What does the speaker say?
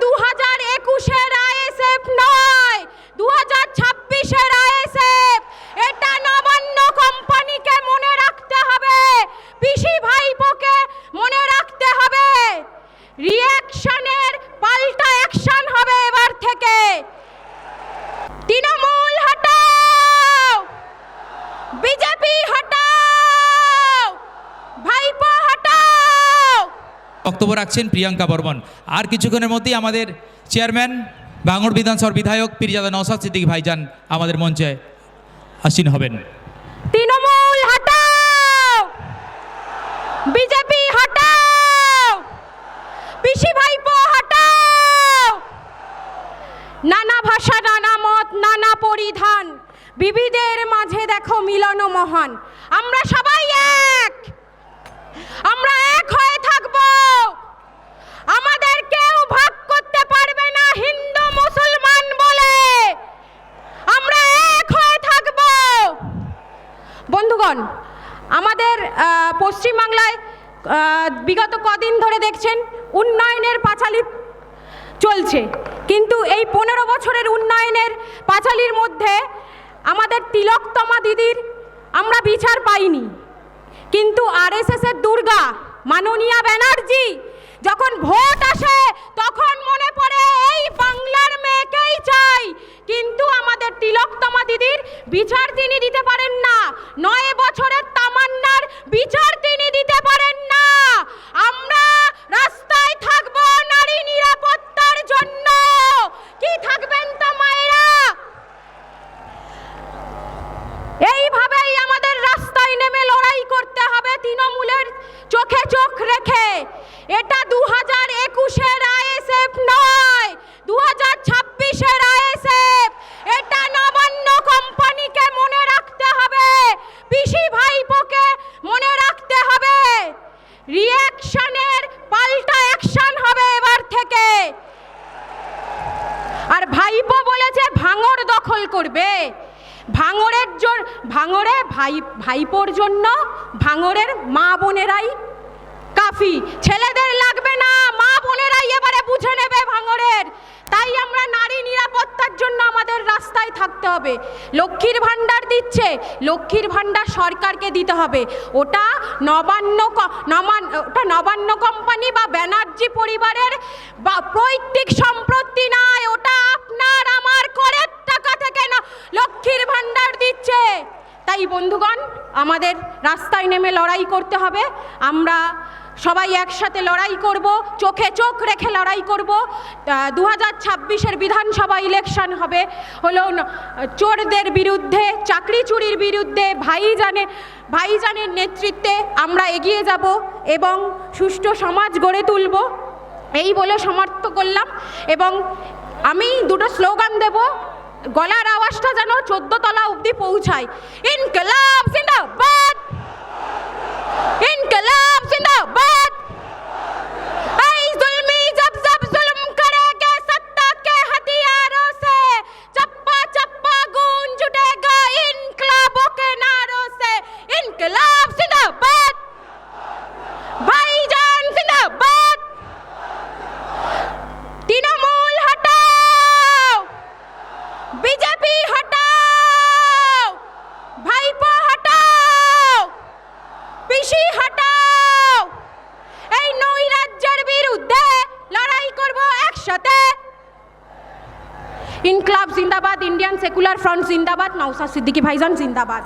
দু হাজার একুশের বক্তব্য রাখছেন প্রিয়াঙ্কা বর্মন। আর কিছুক্ষণের মধ্যেই আমাদের চেয়ারম্যান ভাঙড় বিধানসভার বিধায়ক পীরজাদা নওসাদ সিদ্দিকী ভাইজান আমাদের মঞ্চে আসীন হবেন। তৃণমূল হটাও! বিজেপি হটাও! পিসি ভাইপো হটাও! নানা ভাষা, নানা মত, নানা পরিধান বিবিধের মাঝে দেখো মিলন মহান। আমরা সবাই এক! আমরা এক হয়ে থাকব আমাদের কেউ ভাগ করতে পারবে না হিন্দু মুসলমান বলে। আমরা এক হয়ে থাকব। বন্ধুগণ, আমাদের পশ্চিমবাংলায় বিগত কদিন ধরে দেখছেন উন্নয়নের পাঁচালী চলছে। কিন্তু এই পনেরো বছরের উন্নয়নের পাঁচালির মধ্যে আমাদের তিলকতমা দিদির আমরা বিচার পাইনি। কিন্তু আরএসএস এর দুর্গা মাননীয়া ব্যানার্জি, যখন ভোট আসে, তখন মনে পড়ে এই বাংলার মেয়েকেই চাই। কিন্তু আমাদের তিলকতমা দিদির বিচার তিনি দিতে পারেন না নয় বছরের তামান্নার বিচার তিনি দিতে পারেন না আমরা রাস্তায় থাকব নারী নিরাপত্তার জন্য কি থাকবেন তো মায়েরা এইভাবেই আমাদের রাস্তায় নেমে লড়াই করতে হবে তৃণমূলের চোখে চোখ রেখে এটা দু হাজার একুশের আইএসএফ নয় দু হাজার ছাব্বিশের আইএসএফ। এটা নবান্ন কোম্পানিকে মনে রাখতে হবে, পিসি ভাইপোকে মনে রাখতে হবে। রিয়াকশনের পাল্টা অ্যাকশন হবে এবার থেকে। আর ভাইপো বলেছে ভাঙর দখল করবে। ভাঙরের জন্য ভাঙরে ভাই ভাইপোর জন্য ভাঙরের মা বোনেরাই কাফি ছেলেদের লাগবে না। মা বোনেরাই এবারে বুঝে নেবে ভাঙরের। তাই আমরা নারী নিরাপত্তার জন্য আমাদের রাস্তায় থাকতে হবে। লক্ষ্মীর ভাণ্ডার দিচ্ছে, লক্ষ্মীর ভাণ্ডার সরকারকে দিতে হবে। ওটা নবান্ন নবান ওটা নবান্ন কোম্পানি বা ব্যানার্জি পরিবারের বা পৈতৃক সম্পত্তি নয় ওটা আপনার, আমার করের টাকা থেকে না, লক্ষ্মীর ভাণ্ডার দিচ্ছে। তাই বন্ধুগণ, আমাদের রাস্তায় নেমে লড়াই করতে হবে। আমরা সবাই একসাথে লড়াই করব, চোখে চোখ রেখে লড়াই করব। দু হাজার ছাব্বিশের বিধানসভা ইলেকশন হবে। হলো চোরদের বিরুদ্ধে, চাকরি চুরির বিরুদ্ধে ভাইজানের ভাইজানের নেতৃত্বে আমরা এগিয়ে যাব এবং সুষ্ঠু সমাজ গড়ে তুলব। এই বলে সমর্থ করলাম এবং আমি দুটো স্লোগান দেব। গলার আওয়াজটা যেন চোদ্দ তলা অবধি পৌঁছায়। Inqilab No, the. ইনকলাব জিন্দাবাদ ইন্ডিয়ান সেকুলার ফ্রন্ট জিন্দাবাদ নৌসাদ সিদ্দিকী ভাইজান জিন্দাবাদ।